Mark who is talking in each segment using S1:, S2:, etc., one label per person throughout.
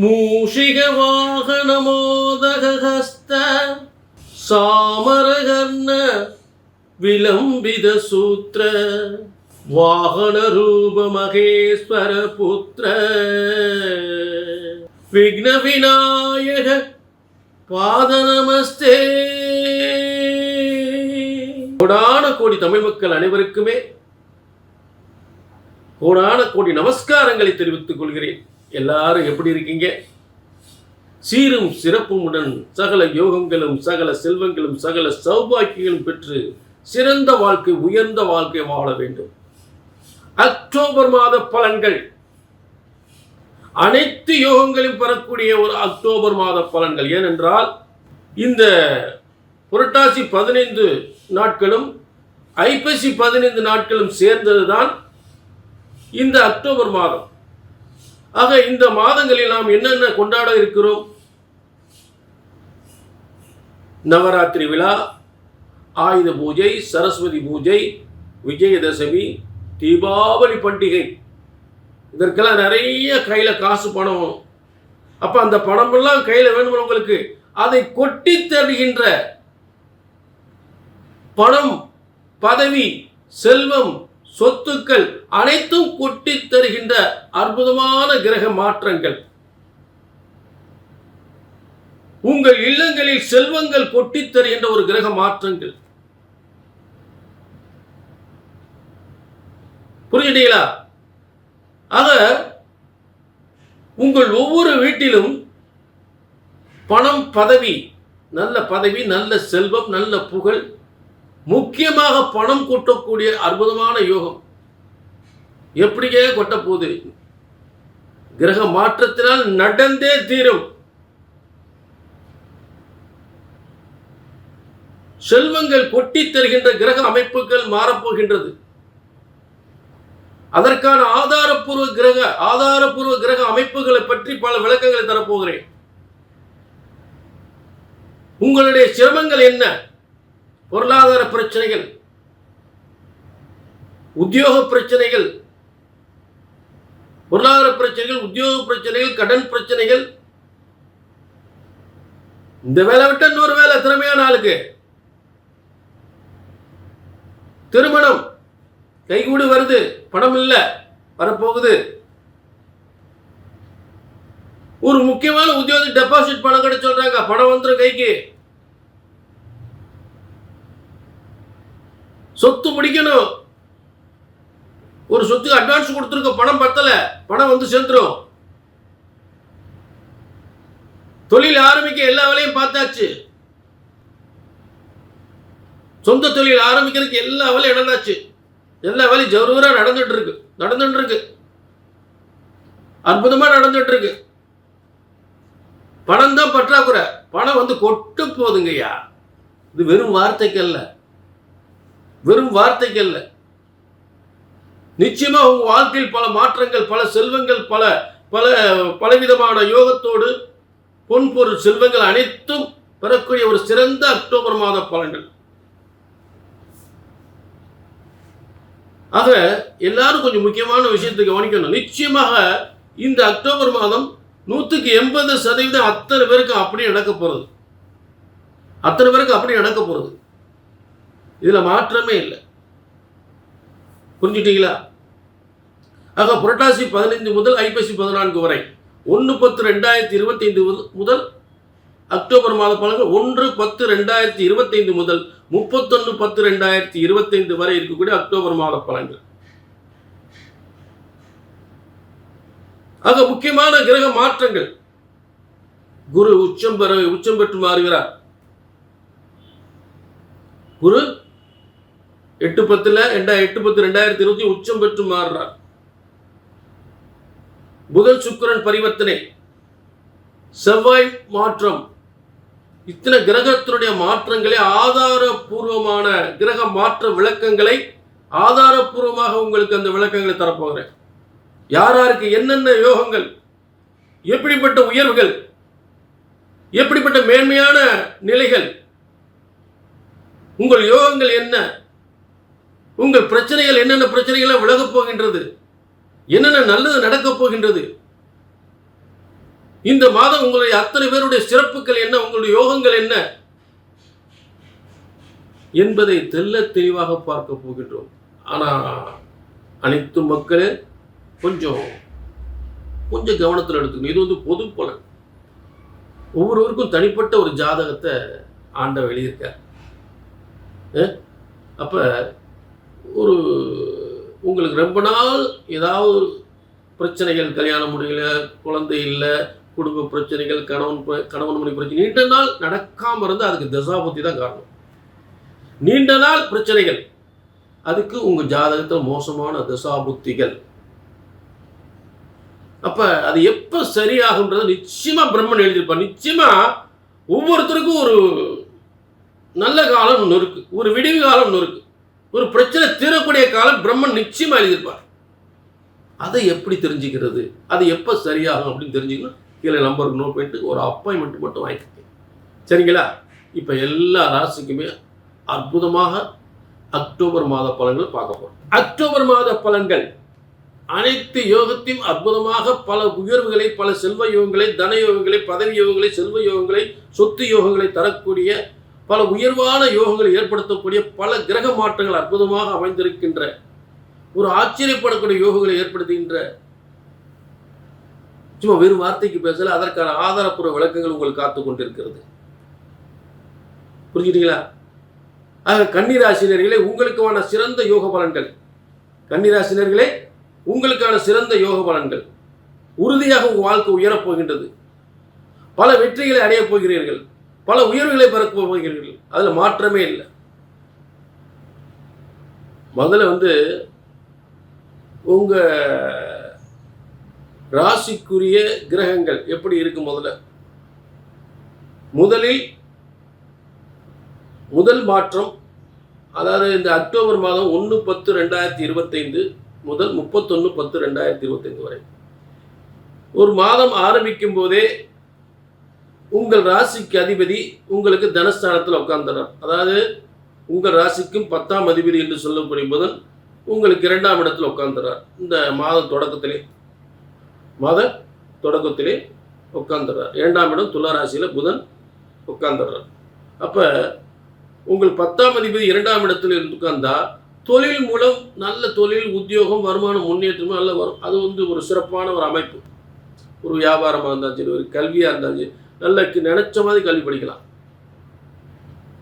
S1: மூஷிக மூஷிகவாகனமோதகஸ்த சாமரகர்ண விலம்பித சூத்திர வாகன ரூப மகேஸ்வர புத்திர விக்ன விநாயக பாத நமஸ்தே கோடான கோடி தமிழ் மக்கள் அனைவருக்குமே கோடான கோடி நமஸ்காரங்களை தெரிவித்துக் கொள்கிறேன். எல்லாரும் எப்படி இருக்கீங்க? சீரும் சிறப்புமுடன் சகல யோகங்களும் சகல செல்வங்களும் சகல சௌபாக்கியங்களும் பெற்று சிறந்த வாழ்க்கை உயர்ந்த வாழ்க்கை வாழ வேண்டும். அக்டோபர் மாத பலன்கள். அனைத்து யோகங்களையும் பெறக்கூடிய ஒரு அக்டோபர் மாத பலன்கள். ஏனென்றால் இந்த புரட்டாசி பதினைந்து நாட்களும் ஐப்பசி பதினைந்து நாட்களும் சேர்ந்ததுதான் இந்த அக்டோபர் மாதம். ஆக இந்த மாதங்களில் நாம் என்னென்ன கொண்டாட இருக்கிறோம்? நவராத்திரி விழா ஆயுத பூஜை சரஸ்வதி பூஜை விஜயதசமி தீபாவளி பண்டிகை. இதற்கெல்லாம் நிறைய கையில் காசு பணம் அப்போ அந்த பணமெல்லாம் கையில் வேணும் உங்களுக்கு அதை கொட்டி தருகின்ற பணம் பதவி செல்வம் சொத்துக்கள் அனைத்தும் கொட்டி தருகின்ற அற்புதமான கிரக மாற்றங்கள். உங்கள் இல்லங்களில் செல்வங்கள் கொட்டி தருகின்ற ஒரு கிரக மாற்றங்கள். புரிஞ்சுட்டீங்களா? ஆக உங்கள் ஒவ்வொரு வீட்டிலும் பணம் பதவி நல்ல பதவி நல்ல செல்வம் நல்ல புகழ் முக்கியமாக பணம் கொட்டக்கூடிய அற்புதமான யோகம். எப்படியே கொட்ட போகுது கிரக மாற்றத்தினால் நடந்தே தீரும். செல்வங்கள் கொட்டி தருகின்ற கிரக அமைப்புகள் மாறப்போகின்றது. அதற்கான ஆதாரப்பூர்வ கிரக ஆதாரப்பூர்வ கிரக அமைப்புகளை பற்றி பல விளக்கங்களை தரப்போகிறேன். உங்களுடைய சிரமங்கள் என்ன? பொருளாதார பிரச்சனைகள் உத்தியோக பிரச்சனைகள் பொருளாதார பிரச்சனைகள் உத்தியோக பிரச்சனைகள் கடன் பிரச்சனைகள். இந்த வேலை விட்டு இன்னொரு வேலை திறமையான ஆளுக்கு. திருமணம் கைகூடு வருது பணம் இல்லை வரப்போகுது. ஒரு முக்கியமான உத்தியோக டெபாசிட் பணம் கிடை சொல்றாங்க பணம் வந்துடும் கைக்கு. சொத்து பிடிக்கணும். ஒரு சொத்துக்கு அட்வான்ஸ் கொடுத்துருக்க பணம் பத்தல பணம் வந்து சேர்ந்துரும். தொழில் ஆரம்பிக்க எல்லா வேலையும் பார்த்தாச்சு. சொந்த தொழில் ஆரம்பிக்கிறதுக்கு எல்லா வேலையும் நடந்தாச்சு எல்லா வேலையும் ஜரூரா நடந்துட்டு இருக்கு நடந்துட்டு இருக்கு அற்புதமா நடந்துட்டு இருக்கு பணம் தான் பற்றாக்குறை. பணம் வந்து கொட்டு போதுங்கய்யா இது வெறும் வார்த்தைக்கு இல்லை வெறும் வார்த்தைகள் நிச்சயமா உங்க வாழ்க்கையில் பல மாற்றங்கள் பல செல்வங்கள் பல பல பலவிதமான யோகத்தோடு பொன் பொருள் செல்வங்கள் அனைத்தும் பெறக்கூடிய ஒரு சிறந்த அக்டோபர் மாத பலன்கள். ஆக எல்லாரும் கொஞ்சம் முக்கியமான விஷயத்தை கவனிக்கணும். நிச்சயமாக இந்த அக்டோபர் மாதம் நூற்றுக்கு எண்பது சதவீதம் அத்தனை பேருக்கு அப்படியே நடக்க போகிறது அத்தனை பேருக்கு அப்படியே நடக்க போகிறது இதில் மாற்றமே இல்லை. புரிஞ்சுட்டீங்களா? ஆக புரட்டாசி பதினைந்து முதல் ஐப்பசி பதினான்கு வரை ஒன்று பத்து ரெண்டாயிரத்தி இருபத்தைந்து முதல் அக்டோபர் மாத பலன்கள் ஒன்று பத்து ரெண்டாயிரத்தி இருபத்தைந்து முதல் முப்பத்தொன்று பத்து ரெண்டாயிரத்தி இருபத்தைந்து வரை இருக்கக்கூடிய அக்டோபர் மாத பலன்கள். ஆக முக்கியமான கிரக மாற்றங்கள். குரு உச்சம் பெற உச்சம் பெற்று மாறுகிறார் குரு எட்டு பத்துல ரெண்டா எட்டு பத்து ரெண்டாயிரத்தி இருபத்தி உச்சம் பெற்று மாறுறார். புதன் சுக்கரன் பரிவர்த்தனை. செவ்வாய் மாற்றம். இத்தனை கிரகத்தினுடைய மாற்றங்களை ஆதாரபூர்வமான கிரக மாற்ற விளக்கங்களை ஆதாரபூர்வமாக உங்களுக்கு அந்த விளக்கங்களை தரப்போகிறேன். யார் யாருக்கு என்னென்ன யோகங்கள் எப்படிப்பட்ட உயர்வுகள் எப்படிப்பட்ட மேன்மையான நிலைகள் உங்கள் யோகங்கள் என்ன உங்கள் பிரச்சனைகள் என்னென்ன பிரச்சனைகள்லாம் விலகப் போகின்றது? என்னென்ன நல்லது நடக்கப் போகின்றது? இந்த மாதம் உங்களுடைய அத்தனை பேருடைய சிறப்புகள் என்ன? உங்களுடைய யோகங்கள் என்ன? என்பதை தெல்ல தெளிவாக பார்க்க போகின்றோம். ஆனால் அனைத்து மக்களே கொஞ்சம் கொஞ்சம் கவனத்தில் எடுத்துக்கணும். இது வந்து பொது பலன். ஒவ்வொருவருக்கும் தனிப்பட்ட ஒரு ஜாதகத்தை ஆண்ட வெளியிருக்கார் அப்போ அப்ப ஒரு உங்களுக்கு ரொம்ப நாள் ஏதாவது பிரச்சனைகள் கல்யாணம் முடியல குழந்தை இல்லை குடும்ப பிரச்சனைகள் கணவன் ப- கணவன் மணி பிரச்சனை நீண்ட நாள் நடக்காமல் இருந்து அதுக்கு தசாபத்தி தான் காரணம். நீண்ட நாள் பிரச்சனைகள் அதுக்கு உங்கள் ஜாதகத்தில் மோசமான தசாபுத்திகள் அப்போ அது எப்போ சரியாகும்ன்றது நிச்சயமாக பிரம்மன் எழுதியிருப்பார். நிச்சயமாக ஒவ்வொருத்தருக்கும் ஒரு நல்ல காலம் ஒன்று இருக்குது ஒரு விடிவு காலம் ஒன்று இருக்குது ஒரு பிரச்சனை தீரக்கூடிய காலம் பிரம்மன் நிச்சயமாக எழுதியிருப்பார். அதை எப்படி தெரிஞ்சுக்கிறது? அது எப்போ சரியாகும் அப்படின்னு தெரிஞ்சுக்கணும். கீழே நம்பருக்கு நோட் பண்ணிட்டு ஒரு அப்பாயின்மெண்ட் மட்டும் வாங்கிக்கிட்டேன் சரிங்களா? இப்போ எல்லா ராசிக்குமே அற்புதமாக அக்டோபர் மாத பலன்கள் பார்க்க போகிறோம் அக்டோபர் மாத பலன்கள். அனைத்து யோகத்தையும் அற்புதமாக பல உயர்வுகளை பல செல்வ யோகங்களை தன யோகங்களை பதவி யோகங்களை செல்வ யோகங்களை சொத்து யோகங்களை தரக்கூடிய பல உயர்வான யோகங்களை ஏற்படுத்தக்கூடிய பல கிரக மாற்றங்கள் அற்புதமாக அமைந்திருக்கின்ற ஒரு ஆச்சரியப்படக்கூடிய யோகங்களை ஏற்படுத்துகின்ற சும்மா வெறும் வார்த்தைக்கு பேசல அதற்கான ஆதாரப்பூர்வ விளக்கங்கள் உங்கள் காத்து கொண்டிருக்கிறது. புரிஞ்சுட்டீங்களா? ஆக கன்னிராசினர்களே உங்களுக்கான சிறந்த யோக பலன்கள். கன்னிராசினர்களே உங்களுக்கான சிறந்த யோக பலன்கள். உறுதியாக உங்கள் வாழ்க்கை உயரப் போகின்றது. பல வெற்றிகளை அடையப் போகிறீர்கள். பல உயர்வுகளை பெறப் போகிறீர்கள் அதில் மாற்றமே இல்லை. முதல்ல வந்து உங்க ராசிக்குரிய கிரகங்கள் எப்படி இருக்கு முதல்ல? முதலில் முதல் மாற்றம் அதாவது இந்த அக்டோபர் மாதம் ஒன்று பத்து ரெண்டாயிரத்தி இருபத்தைந்து முதல் முப்பத்தொன்று பத்து ரெண்டாயிரத்தி இருபத்தைந்து வரை. ஒரு மாதம் ஆரம்பிக்கும் போதே உங்கள் ராசிக்கு அதிபதி உங்களுக்கு தனஸ்தானத்தில் உட்கார்ந்தனர் அதாவது உங்கள் ராசிக்கும் பத்தாம் அதிபதி என்று சொல்லக்கூடிய புதன் உங்களுக்கு இரண்டாம் இடத்தில் உட்கார்ந்துறார் இந்த மாத தொடக்கத்திலே மாத தொடக்கத்திலே உட்கார்ந்துறார் இரண்டாம் இடம் துளாராசியில் புதன் உட்கார்ந்துறார் அப்போ உங்கள் பத்தாம் அதிபதி இரண்டாம் இடத்தில் இருந்து உட்கார்ந்தா தொழில் மூலம் நல்ல தொழில் உத்தியோகம் வருமானம் முன்னேற்றமும் நல்ல வரும். அது வந்து ஒரு சிறப்பான ஒரு அமைப்பு. ஒரு வியாபாரமாக இருந்தாலும் சரி ஒரு கல்வியாக இருந்தாலும் சரி நல்ல நினச்ச நினைச்ச மாதிரி கல்வி படிக்கலாம்.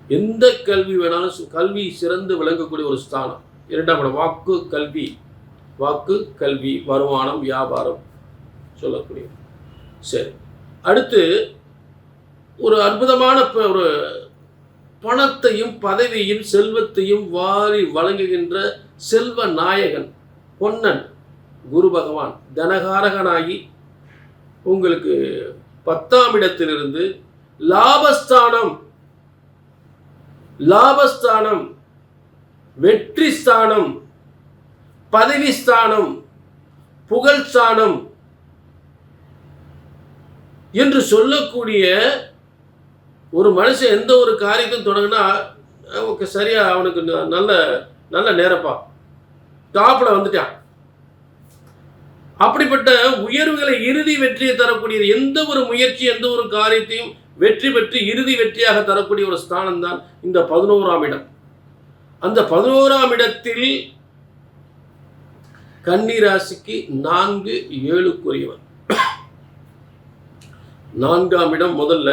S1: எந்த கல்வி வேணாலும் கல்வி சிறந்து விளங்கக்கூடிய ஒரு ஸ்தானம். இரண்டாம் இடம் வாக்கு கல்வி. வாக்கு கல்வி வருமானம் வியாபாரம் சொல்லக்கூடிய. சரி. அடுத்து ஒரு அற்புதமான ஒரு பணத்தையும் பதவியும் செல்வத்தையும் வாரி வழங்குகின்ற செல்வ நாயகன் பொன்னன் குரு பகவான் தனகாரகனாகி உங்களுக்கு பத்தாம் இடத்திலிருந்து லாபஸ்தானம் லாபஸ்தானம் வெற்றி ஸ்தானம் பதவி ஸ்தானம் புகழ் ஸ்தானம் என்று சொல்லக்கூடிய ஒரு மனுஷன் எந்த ஒரு காரியத்தையும் தொடங்கினா ஓகே சரியா அவனுக்கு ந- நல்ல நல்ல நேரப்பா. டாப்பில் வந்துட்டான். அப்படிப்பட்ட உயர்வுகளை இறுதி வெற்றியை தரக்கூடிய எந்த ஒரு முயற்சி எந்த ஒரு காரியத்தையும் வெற்றி பெற்று இறுதி வெற்றியாக தரக்கூடிய ஒரு ஸ்தானம் தான் இந்த பதினோராம் இடம். அந்த பதினோராம் இடத்தில் கன்னிராசிக்கு நான்கு ஏழுக்குரியவர். நான்காம் இடம் முதல்ல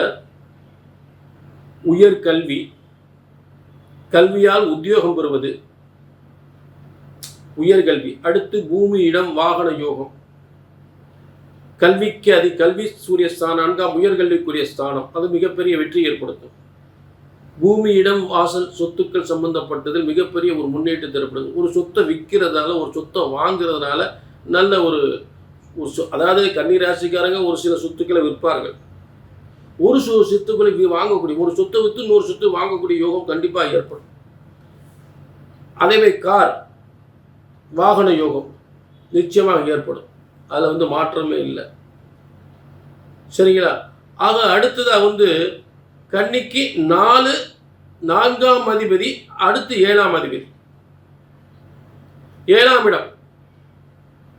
S1: உயர்கல்வி. கல்வியால் உத்தியோகம் பெறுவது. உயர்கல்வி. அடுத்து பூமி இடம் வாகன யோகம். கல்விக்கு அது கல்வி சூரிய ஸ்தானம் நான்காம் உயர்கல்விக்குரிய ஸ்தானம். அது மிகப்பெரிய வெற்றி ஏற்படுத்தும். பூமி இடம் வாசல் சொத்துக்கள் சம்பந்தப்பட்டதில் மிகப்பெரிய ஒரு முன்னேற்றம் ஏற்படுது ஒரு சொத்தை விற்கிறதால ஒரு சொத்தை வாங்குறதுனால நல்ல ஒரு ஒரு அதாவது கன்னிராசிக்காரங்க ஒரு சில சொத்துக்களை விற்பார்கள். ஒரு சில சொத்துக்களை வாங்கக்கூடிய ஒரு சொத்தை விற்று இன்னொரு சொத்து வாங்கக்கூடிய யோகம் கண்டிப்பாக ஏற்படும். அதேமாதிரி கார். வாகன யோகம் நிச்சயமாக ஏற்படும். அதில் வந்து மாற்றமே இல்லை. சரிங்களா? ஆக அடுத்ததாக வந்து கன்னிக்கு நாலு நான்காம் அதிபதி அடுத்து ஏழாம் அதிபதி. ஏழாம் இடம்.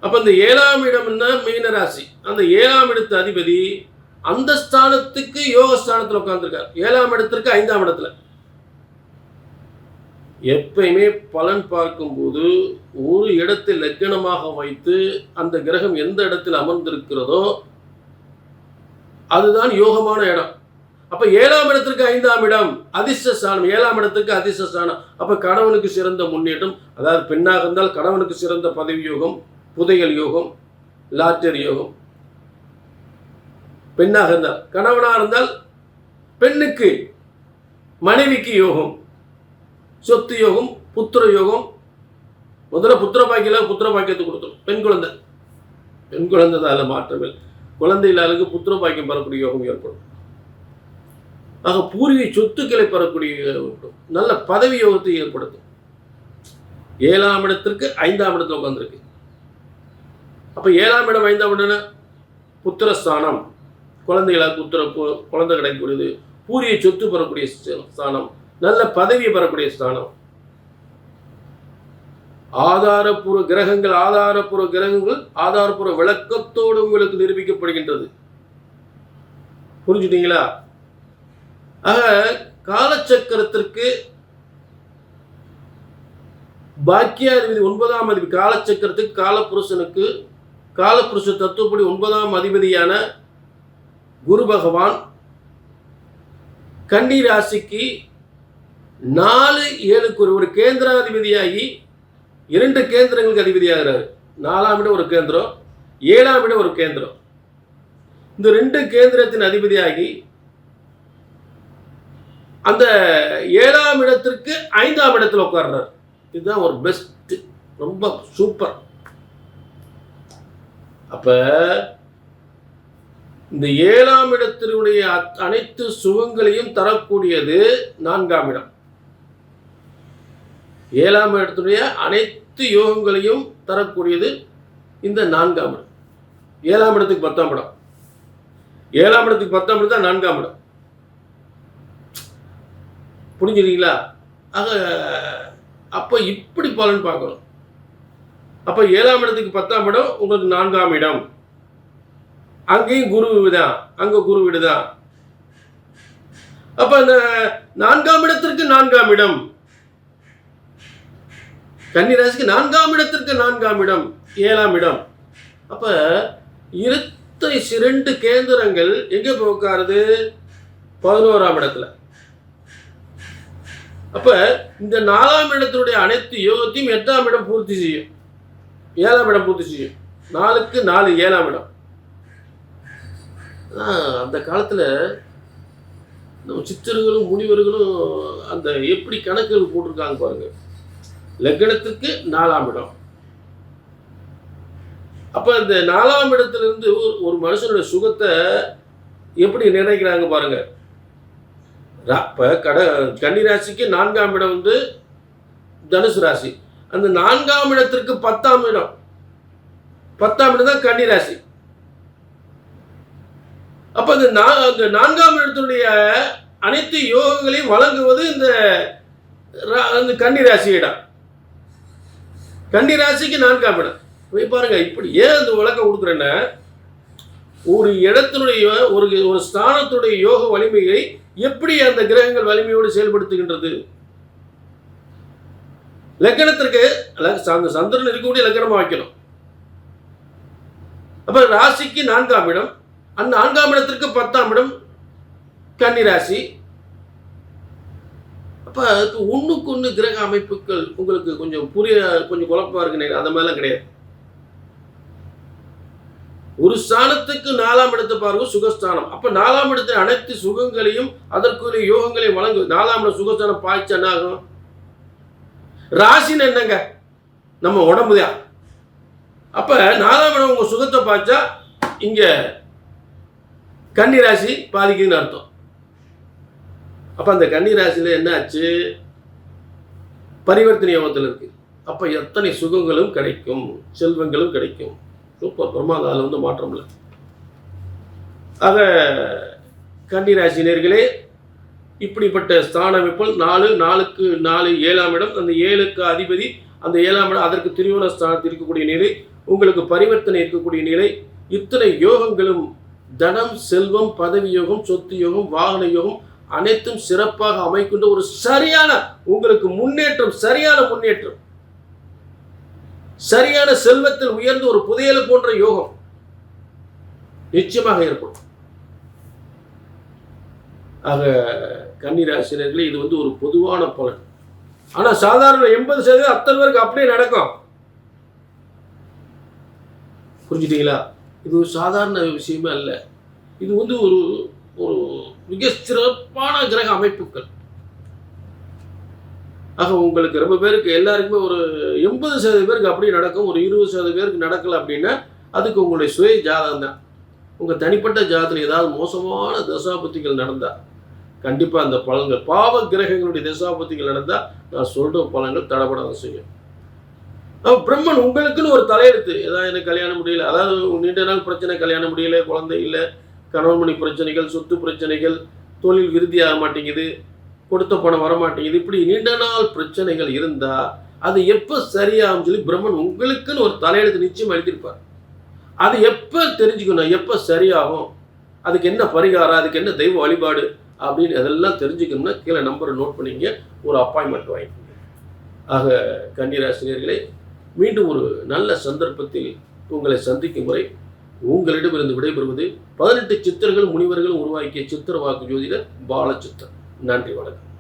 S1: அப்போ இந்த ஏழாம் இடம்னா மீனராசி அந்த ஏழாம் இடத்து அதிபதி அந்த ஸ்தானத்துக்கு யோக ஸ்தானத்தில் உட்கார்ந்திருக்கார். ஏழாம் இடத்திற்கு ஐந்தாம் இடத்துல. எப்பயுமே பலன் பார்க்கும்போது ஒரு இடத்தை லக்கணமாக வைத்து அந்த கிரகம் எந்த இடத்தில் அமர்ந்திருக்கிறதோ அதுதான் யோகமான இடம். அப்போ ஏழாம் இடத்திற்கு ஐந்தாம் இடம் அதிர்ஷ்டஸ்தானம். ஏழாம் இடத்துக்கு அதிர்ஷ்ட அப்போ அப்ப கணவனுக்கு சிறந்த முன்னேற்றம் அதாவது பெண்ணாக இருந்தால் கணவனுக்கு சிறந்த பதவி யோகம் புதையல் யோகம் லாட்டரி யோகம். பெண்ணாக இருந்தால் கணவனாக இருந்தால் பெண்ணுக்கு மனைவிக்கு யோகம். சொத்து யோகம் புத்திர யோகம் முதல்ல புத்திர பாக்கியில புத்திர பாக்கியத்தை கொடுத்தோம் பெண் குழந்தை. பெண் குழந்தை தான் அதில் குழந்தை இல்லாதவர்களுக்கு புத்திர பாக்கியம் பெறக்கூடிய யோகம் ஏற்படும். ஆக பூர்வீக சொத்துக்களை பெறக்கூடிய நல்ல பதவி யோகத்தை ஏற்படுத்தும். ஏழாம் இடத்திற்கு ஐந்தாம் இடத்துல உட்காந்துருக்கு அப்போ ஏழாம் இடம் ஐந்தாம் இடம் புத்திரஸ்தானம். குழந்தைகளாக புத்திர குழந்தை கிடைக்கக்கூடியது. பூரிய சொத்து பெறக்கூடிய ஸ்தானம். நல்ல பதவியை பெறக்கூடிய ஸ்தானம். ஆதாரப்பூர்வ கிரகங்கள் ஆதாரப்பூர்வ கிரகங்கள் ஆதாரப்பூர்வ விளக்கத்தோடு உங்களுக்கு நிரூபிக்கப்படுகின்றது. புரிஞ்சுட்டீங்களா? ஆக காலச்சக்கரத்திற்கு பாக்கியாதிபதி ஒன்பதாம் அதிபதி காலச்சக்கரத்துக்கு காலப்புருஷனுக்கு காலப்புருஷ தத்துவப்படி ஒன்பதாம் அதிபதியான குரு பகவான் கன்னி ராசிக்கு நாலு ஏழுக்கு ஒரு ஒரு கேந்திராதிபதியாகி இரண்டு கேந்திரங்களுக்கு அதிபதியாகிறார். நாலாம் இடம் ஒரு கேந்திரம் ஏழாம் இடம் ஒரு கேந்திரம். இந்த ரெண்டு கேந்திரத்தின் அதிபதியாகி அந்த ஏழாம் இடத்திற்கு ஐந்தாம் இடத்துல உட்கார்றார். இதுதான் ஒரு பெஸ்ட் ரொம்ப சூப்பர் அப்ப இந்த ஏழாம் இடத்தினுடைய அனைத்து சுகங்களையும் தரக்கூடியது நான்காம் இடம். ஏழாம் இடத்துடைய அனைத்து யோகங்களையும் தரக்கூடியது இந்த நான்காம் இடம். ஏழாம் இடத்துக்கு பத்தாம் இடம். ஏழாம் இடத்துக்கு பத்தாம் இடம் தான் நான்காம் இடம். புரிஞ்சுறீங்களா ஆக அப்போ இப்படி பலன் பார்க்கணும். அப்போ ஏழாம் இடத்துக்கு பத்தாம் இடம் உங்களுக்கு நான்காம் இடம். அங்கேயும் குரு தான். அங்க குரு வீடு தான். அப்ப அந்த நான்காம் இடத்திற்கு நான்காம் இடம். கன்னிராசிக்கு நான்காம் இடத்திற்கு நான்காம் இடம் ஏழாம் இடம். அப்ப இருத்தை சிரண்டு கேந்திரங்கள் எங்க போய் உட்காருது? பதினோராம் இடத்துல. அப்ப இந்த நாலாம் இடத்தினுடைய அனைத்து யோகத்தையும் எட்டாம் இடம் பூர்த்தி செய்யும். ஏழாம் இடம் பூர்த்தி செய்யும். நாலுக்கு நாலு ஏழாம் இடம். அந்த காலத்துல நம்ம சித்தர்களும் முனிவர்களும் அந்த எப்படி கணக்குகள் போட்டிருக்காங்க பாருங்க. லக்னத்துக்கு நாலாம் இடம். அப்போ இந்த நாலாம் இடத்துல இருந்து ஒரு- ஒரு மனுஷனுடைய சுகத்தை எப்படி நிர்ணயிக்கிறாங்க பாருங்க. ரா- இப்ப கட கன்னிராசிக்கு நான்காம் இடம் வந்து தனுசு ராசி. அந்த நான்காம் இடத்திற்கு பத்தாம் இடம். பத்தாம் இடம் தான் கன்னிராசி. அப்போ அந்த நா- அந்த நான்காம் இடத்துடைய அனைத்து யோகங்களையும் வழங்குவது இந்த ரா- அந்த இடம் கண்டி ராசிக்கு நான்காம் இடம். போய் பாருங்க இப்படி ஏன் அந்த விளக்கம் கொடுக்குறேன்னா ஒரு இடத்தினுடைய ஒரு ஒரு ஸ்தானத்துடைய யோக வலிமையை எப்படி அந்த கிரகங்கள் வலிமையோடு செயல்படுத்துகின்றது? லக்கணத்திற்கு அல்ல, அந்த சந்திரன் இருக்கக்கூடிய லக்கணமாக வைக்கணும். அப்ப ராசிக்கு நான்காம் இடம். அந்த நான்காம் இடத்திற்கு பத்தாம் இடம் கன்னி ராசி. அப்ப ஒன்றுக்கு ஒண்ணுக்கு கிரக அமைப்புகள் உங்களுக்கு கொஞ்சம் புரிய கொஞ்சம் குழப்பமா இருக்கு அந்த மாதிரிலாம் கிடையாது. ஒரு ஸ்தானத்துக்கு நாலாம் இடத்தை பாருங்க சுகஸ்தானம். அப்ப நாலாம் இடத்தின் அனைத்து சுகங்களையும் அதற்குரிய யோகங்களையும் வழங்கு. நாலாம் இடம் சுகஸ்தானம் பாய்ச்சா என்ன ஆகும்? ராசின்னு என்னங்க? நம்ம உடம்பு தான். அப்ப நாலாம் இடம் உங்க சுகத்தை பாய்ச்சா இங்க கன்னி ராசி பாதிக்குதுன்னு அர்த்தம். அப்போ அந்த கன்னி ராசியில் என்ன ஆச்சு பரிவர்த்தனை யோகத்தில் இருக்கு. அப்போ எத்தனை சுகங்களும் கிடைக்கும். செல்வங்களும் கிடைக்கும். சூப்பர். பிரமாதம் அதில் வந்து மாற்றம் இல்லை. ஆக கன்னி ராசினியர்களே இப்படிப்பட்ட ஸ்தான அமைப்புகள் நாலு நாலுக்கு நாலு ஏழாம் இடம் அந்த ஏழுக்கு அதிபதி அந்த ஏழாம் இடம் அதற்கு திருவோண ஸ்தானத்தில் இருக்கக்கூடிய நிலை உங்களுக்கு பரிவர்த்தனை இருக்கக்கூடிய நிலை இத்தனை யோகங்களும் தனம் செல்வம் பதவி யோகம் சொத்து யோகம் வாகன யோகம் அனைத்தும் சிறப்பாக அமைக்கின்ற ஒரு சரியான உங்களுக்கு முன்னேற்றம் சரியான முன்னேற்றம். சரியான செல்வத்தில் உயர்ந்த ஒரு புதையல் போன்ற யோகம் நிச்சயமாக ஏற்படும். ஆக கன்னிராசினர்களே இது வந்து ஒரு பொதுவான பலன். ஆனால் சாதாரண எண்பது சதவீதம் அத்தனை பேருக்கு அப்படியே நடக்கும். புரிஞ்சுட்டீங்களா? இது ஒரு சாதாரண விஷயமே அல்ல. இது வந்து ஒரு ஒரு மிக சிறப்பான கிரக அமைப்புகள். ஆக உங்களுக்கு ரொம்ப பேருக்கு எல்லாருக்குமே ஒரு எண்பது சதவீத பேருக்கு அப்படியே நடக்கும் ஒரு இருபது சதவீத பேருக்கு நடக்கல அப்படின்னா அதுக்கு உங்களுடைய சுய ஜாதகம் தான். உங்கள் தனிப்பட்ட ஜாதகத்தில் ஏதாவது மோசமான தசாபத்திகள் நடந்தால் கண்டிப்பாக அந்த பலன்கள் பாவ கிரகங்களுடைய தசாபத்திகள் நடந்தால் நான் சொல்கிற பலன்கள் தடப்பட தான் செய்யும் பிரம்மன் உங்களுக்குன்னு ஒரு தலையெழுத்து. ஏதாவது எனக்கு கல்யாணம் முடியல அதாவது நீண்ட நாள் பிரச்சனை கல்யாணம் முடியல குழந்தை இல்லை கணவன் மணி பிரச்சனைகள் சொத்து பிரச்சனைகள் தொழில் விருதியாக மாட்டேங்குது கொடுத்த பணம் வர மாட்டேங்குது இப்படி நீண்ட நாள் பிரச்சனைகள் இருந்தால் அது எப்போ சரியாகும் சொல்லி பிரம்மன் உங்களுக்குன்னு ஒரு தலையெழுத்து நிச்சயம் எழுதியிருப்பார். அது எப்போ தெரிஞ்சுக்கணும் எப்போ சரியாகும் அதுக்கு என்ன பரிகாரம் அதுக்கு என்ன தெய்வ வழிபாடு அப்படின்னு அதெல்லாம் தெரிஞ்சுக்கணும்னா கீழே நம்பரை நோட் பண்ணிங்க ஒரு அப்பாயின்மெண்ட் வாங்கிக்கோங்க. ஆக கன்னிராசினியர்களே மீண்டும் ஒரு நல்ல சந்தர்ப்பத்தில் உங்களை சந்திக்கும் வரை உங்களிடமிருந்து விடைபெறுவது பதினெட்டு சித்தர்கள் முனிவர்கள் உருவாக்கிய சித்திர வாக்கு ஜோதிடர் பாலச்சித்தர் நன்றி வணக்கம்.